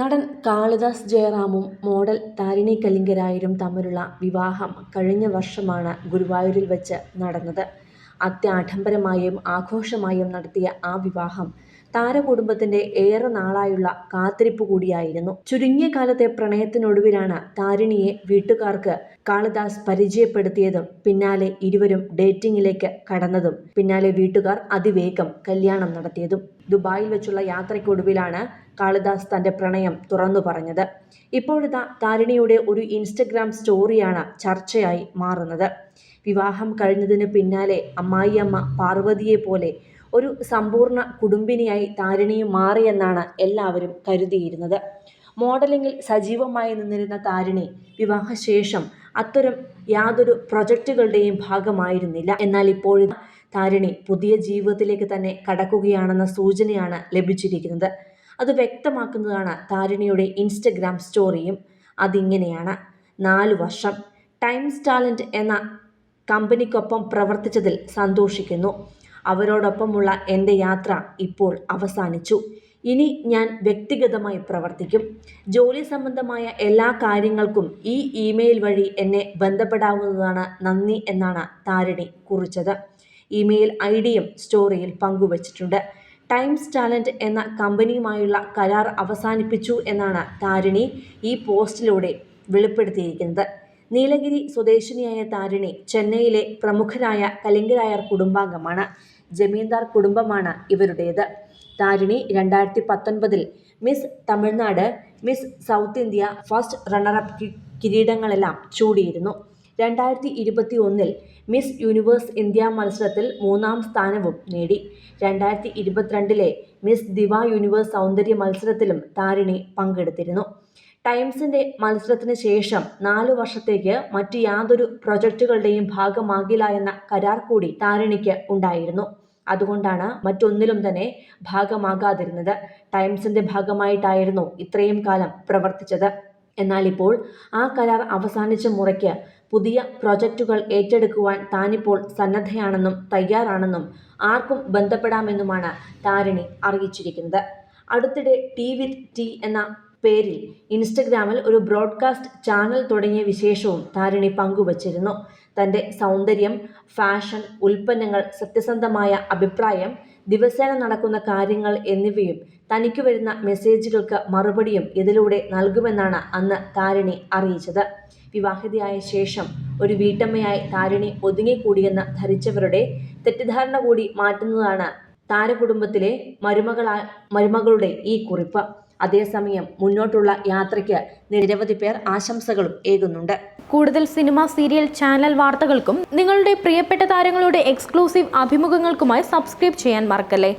നടൻ കാളിദാസ് ജയറാമും മോഡൽ താരിണി കലിംഗരായരും തമ്മിലുള്ള വിവാഹം കഴിഞ്ഞ വർഷമാണ് ഗുരുവായൂരിൽ വച്ച് നടന്നത്. അത്യാഡംബരമായും ആഘോഷമായും നടത്തിയ ആ വിവാഹം താരകുടുംബത്തിന്റെ ഏറെ നാളായുള്ള കാത്തിരിപ്പ് കൂടിയായിരുന്നു. ചുരുങ്ങിയ കാലത്തെ പ്രണയത്തിനൊടുവിലാണ് താരിണിയെ വീട്ടുകാർക്ക് കാളിദാസ് പരിചയപ്പെടുത്തിയതും പിന്നാലെ ഇരുവരും ഡേറ്റിംഗിലേക്ക് കടന്നതും പിന്നാലെ വീട്ടുകാർ അതിവേഗം കല്യാണം നടത്തിയതും ദുബായിൽ വെച്ചുള്ള യാത്രയ്ക്കൊടുവിലാണ് കാളിദാസ് തന്റെ പ്രണയം തുറന്നു പറഞ്ഞത്. ഇപ്പോഴിതാ താരിണിയുടെ ഒരു ഇൻസ്റ്റഗ്രാം സ്റ്റോറിയാണ് ചർച്ചയായി മാറുന്നത്. വിവാഹം കഴിഞ്ഞതിന് പിന്നാലെ അമ്മായിയമ്മ പാർവതിയെ പോലെ ഒരു സമ്പൂർണ കുടുംബിനിയായി താരിണിയും മാറിയെന്നാണ് എല്ലാവരും കരുതിയിരുന്നത്. മോഡലിംഗിൽ സജീവമായി നിന്നിരുന്ന താരിണി വിവാഹശേഷം അത്തരം യാതൊരു പ്രൊജക്റ്റുകളുടെയും ഭാഗമായിരുന്നില്ല. എന്നാൽ ഇപ്പോഴും താരിണി പുതിയ ജീവിതത്തിലേക്ക് തന്നെ കടക്കുകയാണെന്ന സൂചനയാണ് ലഭിച്ചിരിക്കുന്നത്. അത് വ്യക്തമാക്കുന്നതാണ് താരിണിയുടെ ഇൻസ്റ്റഗ്രാം സ്റ്റോറിയും. അതിങ്ങനെയാണ്. നാല് വർഷം. ടൈംസ് ടാലന്റ് എന്ന കമ്പനിക്കൊപ്പം പ്രവർത്തിച്ചതിൽ സന്തോഷിക്കുന്നു. അവരോടൊപ്പമുള്ള എന്റെ യാത്ര ഇപ്പോൾ അവസാനിച്ചു. ഇനി ഞാൻ വ്യക്തിഗതമായി പ്രവർത്തിക്കും. ജോലി സംബന്ധമായ എല്ലാ കാര്യങ്ങൾക്കും ഈ ഇമെയിൽ വഴി എന്നെ ബന്ധപ്പെടാവുന്നതാണ് നന്ദി എന്നാണ് താരിണി കുറിച്ചത്. ഇമെയിൽ ഐ ഡിയും സ്റ്റോറിയിൽ പങ്കുവച്ചിട്ടുണ്ട്. ടൈംസ് ടാലന്റ് എന്ന കമ്പനിയുമായുള്ള കരാർ അവസാനിപ്പിച്ചു എന്നാണ് താരിണി ഈ പോസ്റ്റിലൂടെ വെളിപ്പെടുത്തിയിരിക്കുന്നത്. നീലഗിരി സ്വദേശിനിയായ താരിണി ചെന്നൈയിലെ പ്രമുഖരായ കലിംഗരായർ കുടുംബാംഗമാണ്. ജമീന്ദാർ കുടുംബമാണ് ഇവരുടേത്. താരിണി രണ്ടായിരത്തി പത്തൊൻപതിൽ miss Tamil Nadu miss south India first runner up കിരീടങ്ങളെല്ലാം ചൂടിയിരുന്നു. രണ്ടായിരത്തി ഇരുപത്തി ഒന്നിൽ മിസ് യൂണിവേഴ്സ് ഇന്ത്യ മത്സരത്തിൽ മൂന്നാം സ്ഥാനവും നേടി. രണ്ടായിരത്തി ഇരുപത്തിരണ്ടിലെ മിസ് ദിവ യൂണിവേഴ്സ് സൗന്ദര്യ മത്സരത്തിലും താരിണി പങ്കെടുത്തിരുന്നു. ടൈംസിന്റെ മത്സരത്തിന് ശേഷം നാലു വർഷത്തേക്ക് മറ്റു യാതൊരു പ്രൊജക്റ്റുകളുടെയും ഭാഗമാകില്ല എന്ന കരാർ കൂടി താരിണിക്ക് ഉണ്ടായിരുന്നു. അതുകൊണ്ടാണ് മറ്റൊന്നിലും തന്നെ ഭാഗമാകാതിരുന്നത്. ടൈംസിന്റെ ഭാഗമായിട്ടായിരുന്നു ഇത്രയും കാലം പ്രവർത്തിച്ചത്. എന്നാൽ ഇപ്പോൾ ആ കരാർ അവസാനിച്ച മുറയ്ക്ക് പുതിയ പ്രൊജക്റ്റുകൾ ഏറ്റെടുക്കുവാൻ താനിപ്പോൾ സന്നദ്ധയാണെന്നും തയ്യാറാണെന്നും ആർക്കും ബന്ധപ്പെടാമെന്നുമാണ് താരിണി അറിയിച്ചിരിക്കുന്നത്. അടുത്തിടെ ടി വിത്ത് ടി എന്ന പേരിൽ ഇൻസ്റ്റഗ്രാമിൽ ഒരു ബ്രോഡ്കാസ്റ്റ് ചാനൽ തുടങ്ങിയ വിശേഷവും താരിണി പങ്കുവച്ചിരുന്നു. തന്റെ സൗന്ദര്യം ഫാഷൻ ഉൽപ്പന്നങ്ങൾ സത്യസന്ധമായ അഭിപ്രായം ദിവസേന നടക്കുന്ന കാര്യങ്ങൾ എന്നിവയും തനിക്ക് വരുന്ന മെസ്സേജുകൾക്ക് മറുപടിയും ഇതിലൂടെ നൽകുമെന്നാണ് അന്ന് താരിണി അറിയിച്ചത്. വിവാഹിതയായ ശേഷം ഒരു വീട്ടമ്മയായി താരിണി ഒതുങ്ങിക്കൂടിയെന്ന് ധരിച്ചവരുടെ തെറ്റിദ്ധാരണ കൂടി മാറ്റുന്നതാണ് താരകുടുംബത്തിലെ മരുമകളാ മരുമകളുടെ ഈ കുറിപ്പ്. അതേസമയം മുന്നോട്ടുള്ള യാത്രയ്ക്ക് നിരവധി പേർ ആശംസകളും ഏകുന്നുണ്ട്. കൂടുതൽ സിനിമ സീരിയൽ ചാനൽ വാർത്തകൾക്കും നിങ്ങളുടെ പ്രിയപ്പെട്ട താരങ്ങളുടെ എക്സ്ക്ലൂസീവ് അഭിമുഖങ്ങൾക്കുമായി സബ്സ്ക്രൈബ് ചെയ്യാൻ മറക്കല്ലേ?